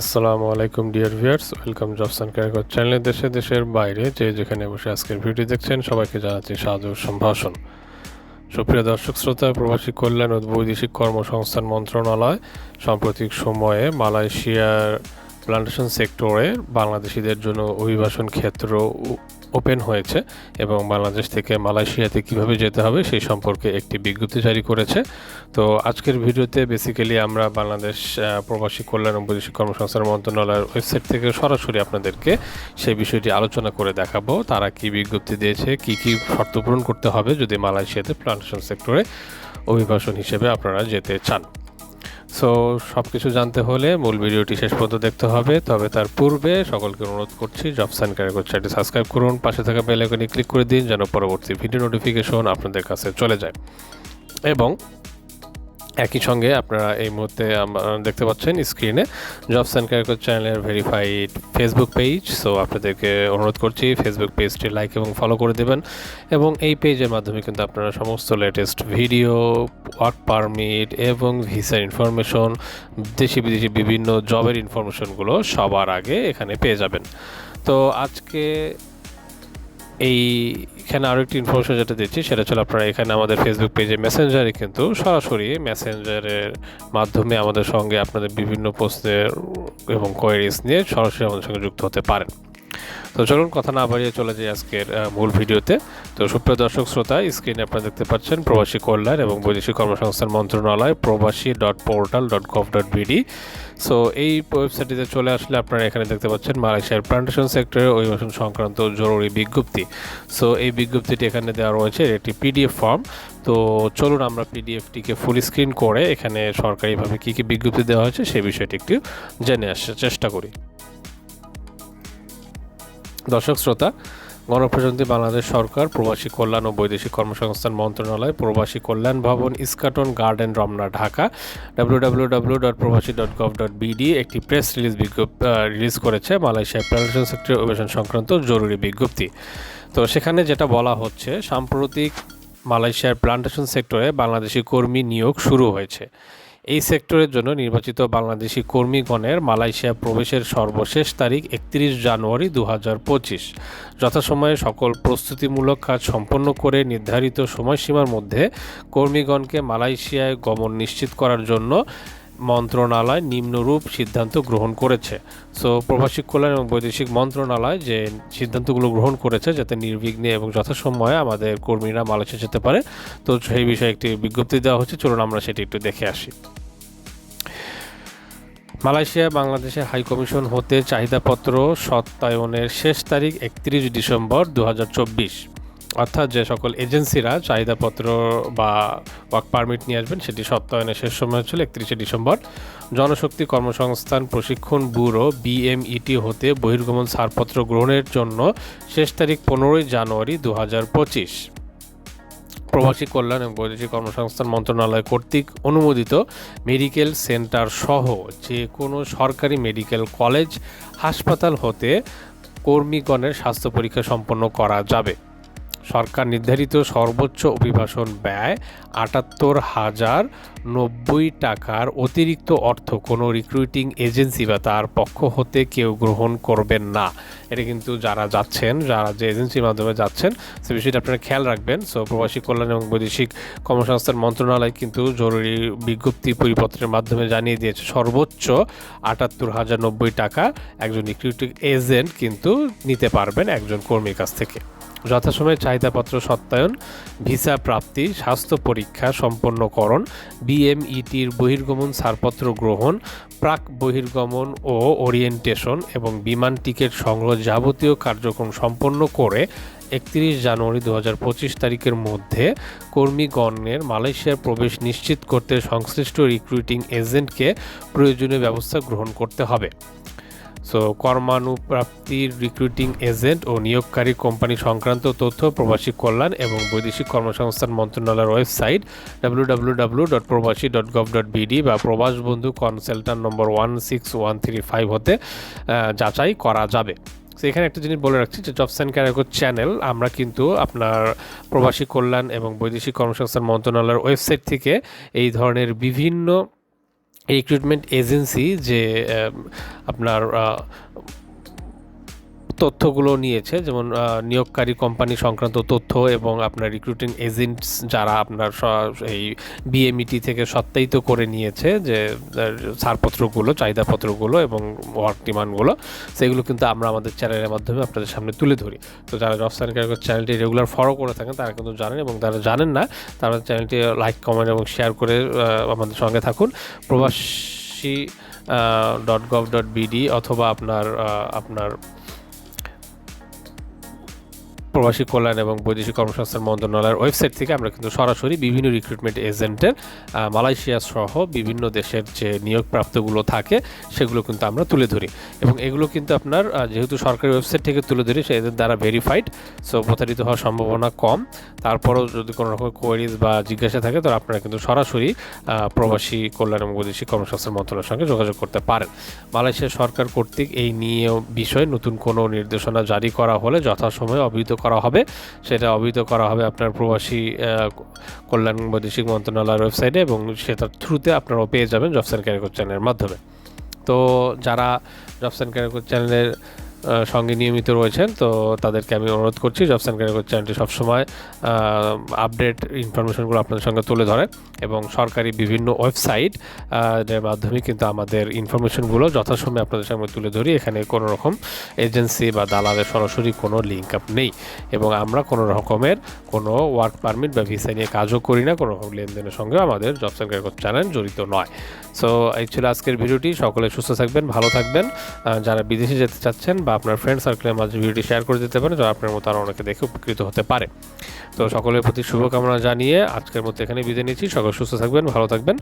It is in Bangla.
আসসালামু আলাইকুম, dear viewers. Welcome jobs and career চ্যানেলে দেশে দেশের বাইরে যে যেখানে বসে আজকের ভিডিও দেখছেন, সবাইকে জানাচ্ছি সাধু সম্ভাষণ। সুপ্রিয় দর্শক, শ্রোতা, প্রবাসী কল্যাণ ও বৈদেশিক কর্মসংস্থান মন্ত্রণালয় সাম্প্রতিক সময়ে মালয়েশিয়ার প্লান্টেশন সেক্টরে বাংলাদেশিদের জন্য অভিবাসন ক্ষেত্র ওপেন হয়েছে এবং বাংলাদেশ থেকে মালয়েশিয়াতে কীভাবে যেতে হবে সেই সম্পর্কে একটি বিজ্ঞপ্তি জারি করেছে। তো আজকের ভিডিওতে বেসিক্যালি আমরা বাংলাদেশ প্রবাসী কল্যাণ ও বৈদেশিক কর্মসংস্থান মন্ত্রণালয়ের ওয়েবসাইট থেকে সরাসরি আপনাদেরকে সেই বিষয়টি আলোচনা করে দেখাবো। তারা কি বিজ্ঞপ্তি দিয়েছে, কি কি শর্ত পূরণ করতে হবে যদি মালয়েশিয়াতে প্লান্টেশন সেক্টরে অভিবাসন হিসেবে আপনারা যেতে চান। সো সব কিছু জানতে হলে মূল ভিডিওটি শেষ পর্যন্ত দেখতে হবে। তবে তার পূর্বে সকলকে অনুরোধ করছি জবস অ্যান্ড ক্যারিকর চ্যানেলটি সাবস্ক্রাইব করুন। পাশে থাকা বেল আইকনে ক্লিক করে দিন যেন পরবর্তী ভিডিও নোটিফিকেশন আপনাদের কাছে চলে যায়। এবং একই সঙ্গে আপনারা এই মুহূর্তে দেখতে পাচ্ছেন স্ক্রিনে জবস অ্যান্ড ক্যারিকর চ্যানেলের ভেরিফাইড ফেসবুক পেজ সো আপনাদেরকে অনুরোধ করছি ফেসবুক পেজটি লাইক এবং ফলো করে দেবেন এবং এই পেজের মাধ্যমে কিন্তু আপনারা সমস্ত লেটেস্ট ভিডিও ওয়ার্ক পারমিট এবং ভিসার ইনফরমেশন দেশি বিদেশি বিভিন্ন জবের ইনফরমেশনগুলো সবার আগে এখানে পেয়ে যাবেন। তো আজকে এই এখানে আরও একটি ইনফরমেশন যেটা দিচ্ছি, সেটা হচ্ছে আপনারা এখানে আমাদের ফেসবুক পেজে মেসেঞ্জারে কিন্তু সরাসরি মেসেঞ্জারের মাধ্যমে আমাদের সঙ্গে আপনাদের বিভিন্ন প্রশ্নের এবং কোয়ারিজ নিয়ে সরাসরি আমাদের সঙ্গে যুক্ত হতে পারেন। তো চলুন কথা না বাড়িয়ে চলে যাই আজকের মূল ভিডিওতে। তো সুপ্রিয় দর্শক শ্রোতা স্ক্রিনে আপনারা দেখতে পাচ্ছেন প্রবাসী কল্যাণ এবং বৈদেশিক কর্মসংস্থান মন্ত্রণালয় Probashi dot portal dot gov dot BD so এই ওয়েবসাইটটিতে চলে আসলে আপনারা এখানে দেখতে পাচ্ছেন মালয়েশিয়ার প্লান্টেশন সেক্টরে অভিবাসন সংক্রান্ত জরুরি বিজ্ঞপ্তি। সো এই বিজ্ঞপ্তিটি এখানে দেওয়া রয়েছে একটি পিডিএফ ফর্ম তো চলুন আমরা পিডিএফটিকে ফুল স্ক্রিন করে এখানে সরকারিভাবে কী কী বিজ্ঞপ্তি দেওয়া হয়েছে সেই বিষয়টি একটু জেনে আসার চেষ্টা করি। দর্শক শ্রোতা, গণপ্রজাতন্ত্রী বাংলাদেশ সরকার, প্রবাসী কল্যাণ ও বৈদেশিক কর্মসংস্থান মন্ত্রণালয়, Probashi Kalyan Bhaban Eskaton garden, Ramna, Dhaka W W W dot Probashi dot dot BD একটি প্রেস রিলিজ বিজ্ঞপ্তি রিলিজ করেছে মালয়েশিয়ার প্লান্টেশন সেক্টরে অভিবাসন সংক্রান্ত জরুরি বিজ্ঞপ্তি। তো সেখানে যেটা বলা হচ্ছে, সাম্প্রতিক মালয়েশিয়ার প্লান্টেশন সেক্টরে বাংলাদেশি কর্মী নিয়োগ শুরু হয়েছে। এই সেক্টরের জন্য নির্বাচিত বাংলাদেশি কর্মীগণের মালয়েশিয়া প্রবেশের সর্বশেষ তারিখ একত্রিশ জানুয়ারি দু হাজার পঁচিশ। যথাসময়ে সকল প্রস্তুতিমূলক কাজ সম্পন্ন করে নির্ধারিত সময়সীমার মধ্যে কর্মীগণকে মালয়েশিয়ায় গমন নিশ্চিত করার জন্য মন্ত্রণালয় নিম্নরূপ সিদ্ধান্ত গ্রহণ করেছে। সো প্রবাসী কল্যাণ এবং বৈদেশিক মন্ত্রণালয় যে সিদ্ধান্তগুলো গ্রহণ করেছে যাতে নির্বিঘ্নে এবং যথাসময়ে আমাদের কর্মীরা মালয়েশিয়া যেতে পারে, তো সেই বিষয়ে একটি বিজ্ঞপ্তি দেওয়া হচ্ছে। চলুন আমরা সেটি একটু দেখে আসি। মালয়েশিয়া বাংলাদেশে হাই কমিশন হতে চাহিদাপত্র সত্যায়নের শেষ তারিখ একত্রিশ ডিসেম্বর দু হাজার চব্বিশ। অর্থাৎ যে সকল এজেন্সিরা চাহিদাপত্র বা ওয়ার্ক পারমিট নিয়ে আসবেন, সেটি সত্যায়নের শেষ সময় হচ্ছিল একত্রিশে ডিসেম্বর। জনশক্তি কর্মসংস্থান প্রশিক্ষণ ব্যুরো বিএমইটি হতে বহির্গমন ছাড়পত্র গ্রহণের জন্য শেষ তারিখ পনেরোই জানুয়ারি দু পঁচিশ। প্রবাসী কল্যাণ এবং বৈদেশিক কর্মসংস্থান মন্ত্রণালয় কর্তৃক অনুমোদিত মেডিকেল সেন্টার সহ যে কোনো সরকারি মেডিকেল কলেজ, হাসপাতাল হতে কর্মীগণের স্বাস্থ্য পরীক্ষা সম্পন্ন করা যাবে। সরকার নির্ধারিত সর্বোচ্চ অভিবাসন ব্যয় আটাত্তর হাজার নব্বই টাকার অতিরিক্ত অর্থ কোনো রিক্রুটিং এজেন্সি বা তার পক্ষ হতে কেউ গ্রহণ করবেন না। এটা কিন্তু যারা যাচ্ছেন, যারা যে এজেন্সির মাধ্যমে যাচ্ছেন, সে বিষয়টা আপনারা খেয়াল রাখবেন। সো প্রবাসী কল্যাণ এবং বৈদেশিক কর্মসংস্থান মন্ত্রণালয় কিন্তু জরুরি বিজ্ঞপ্তি পরিপত্রের মাধ্যমে জানিয়ে দিয়েছে, সর্বোচ্চ আটাত্তর হাজার নব্বই টাকা একজন রিক্রুটিং এজেন্ট কিন্তু নিতে পারবেন একজন কর্মীর কাছ থেকে। যথাসময়ে চাহিদাপত্র সত্যায়ন, ভিসা প্রাপ্তি, স্বাস্থ্য পরীক্ষা সম্পন্নকরণ, বিএমইটির বহির্গমন ছাড়পত্র গ্রহণ, প্রাক বহির্গমন ও ওরিয়েন্টেশন এবং বিমান টিকিট সংগ্রহ যাবতীয় কার্যক্রম সম্পন্ন করে একত্রিশ জানুয়ারি দু হাজার পঁচিশ তারিখের মধ্যে কর্মীগণের মালয়েশিয়ার প্রবেশ নিশ্চিত করতে সংশ্লিষ্ট রিক্রুটিং এজেন্টকে প্রয়োজনীয় ব্যবস্থা গ্রহণ করতে হবে। সো কর্মানুপ্রাপ্তির রিক্রুটিং এজেন্ট ও নিয়োগকারী কোম্পানি সংক্রান্ত তথ্য প্রবাসী কল্যাণ এবং বৈদেশিক কর্মসংস্থান মন্ত্রণালয়ের website W dot Probashi dot gov dot BD বা Probash Bondhu consultant number one six one three five হতে যাচাই করা যাবে। এখানে একটা জিনিস বলে রাখছি যে জবস অ্যান্ড চ্যানেল আমরা কিন্তু আপনার প্রবাসী কল্যাণ এবং বৈদেশিক কর্মসংস্থান মন্ত্রণালয়ের ওয়েবসাইট থেকে এই ধরনের বিভিন্ন রিক্রুটমেন্ট এজেন্সি যে আপনার তথ্যগুলো নিয়েছে, যেমন নিয়োগকারী কোম্পানি সংক্রান্ত তথ্য এবং আপনার রিক্রুটিং এজেন্টস যারা আপনার এই বিএমইটি থেকে সত্যায়িত করে নিয়েছে যে ছাড়পত্রগুলো, চাহিদাপত্রগুলো এবং ওয়ার্ক ডিমান্ডগুলো সেগুলো কিন্তু আমরা আমাদের চ্যানেলের মাধ্যমে আপনাদের সামনে তুলে ধরি। তো যারা ক্যারিকর চ্যানেলটি রেগুলার ফলো করে থাকেন, তারা কিন্তু জানেন এবং যারা জানেন না, তারা চ্যানেলটি লাইক কমেন্ট এবং শেয়ার করে আমাদের সঙ্গে থাকুন। প্রবাসী ডট গভ ডট বিডি অথবা আপনার আপনার প্রবাসী কল্যাণ এবং বৈদেশিক কর্মসংস্থান মন্ত্রণালয়ের ওয়েবসাইট থেকে আমরা কিন্তু সরাসরি বিভিন্ন রিক্রুটমেন্ট এজেন্টের মালয়েশিয়া সহ বিভিন্ন দেশের যে নিয়োগপ্রাপ্তগুলো থাকে, সেগুলো কিন্তু আমরা তুলে ধরি। এবং এগুলো কিন্তু আপনার যেহেতু সরকারি ওয়েবসাইট থেকে তুলে ধরি, সে এদের দ্বারা ভেরিফাইড সো প্রতারিত হওয়ার সম্ভাবনা কম। তারপরেও যদি কোনো রকম কোয়ারিজ বা জিজ্ঞাসা থাকে তো আপনারা কিন্তু সরাসরি প্রবাসী কল্যাণ এবং বৈদেশিক কর্মসংস্থান মন্ত্রণালয়ের সঙ্গে যোগাযোগ করতে পারেন। মালয়েশিয়া সরকার কর্তৃক এই নিয়ে বিষয়ে নতুন কোনো নির্দেশনা জারি করা হলে যথাসময়ে অবহিত করা হবে। সেটা অবহিত করা হবে আপনার প্রবাসী কল্যাণ বৈদেশিক মন্ত্রণালয়ের ওয়েবসাইটে এবং সেটার থ্রুতে আপনারাও পেয়ে যাবেন জবস অ্যান্ড ক্যারিকোর চ্যানেলের মাধ্যমে। তো যারা জবস অ্যান্ড ক্যারিকোর চ্যানেলের সঙ্গে নিয়মিত রয়েছেন, তো তাদেরকে আমি অনুরোধ করছি জবস অ্যান্ড ক্যারিকর চ্যানেলটি সবসময় আপডেট ইনফরমেশনগুলো আপনাদের সঙ্গে তুলে ধরে এবং সরকারি বিভিন্ন ওয়েবসাইট এর মাধ্যমে কিন্তু আমাদের ইনফরমেশনগুলো যথাসময়ে আপনাদের সামনে তুলে ধরি। এখানে কোনো রকম এজেন্সি বা দালালের সরাসরি কোনো লিঙ্ক আপ নেই এবং আমরা কোনো রকমের কোনো ওয়ার্ক পারমিট বা ভিসা নিয়ে কাজও করি না, কোনো রকম লেনদেনের সঙ্গে আমাদের জবস অ্যান্ড ক্যারিকর চ্যানেল জড়িত নয়। সো এই ছিল আজকের ভিডিওটি, সকলে সুস্থ থাকবেন, ভালো থাকবেন। যারা বিদেশে যেতে চাচ্ছেন বা আপনার ফ্রেন্ড সার্কেলের মাঝে ভিডিওটি শেয়ার করে দিতে পারেন যারা আপনার মতো আরও অনেকে দেখে উপকৃত হতে পারে। তো সকলের প্রতি শুভকামনা জানিয়ে আজকের মতো এখানে বিদায় নিচ্ছি। সকল সুস্থ থাকবেন, ভালো থাকবেন।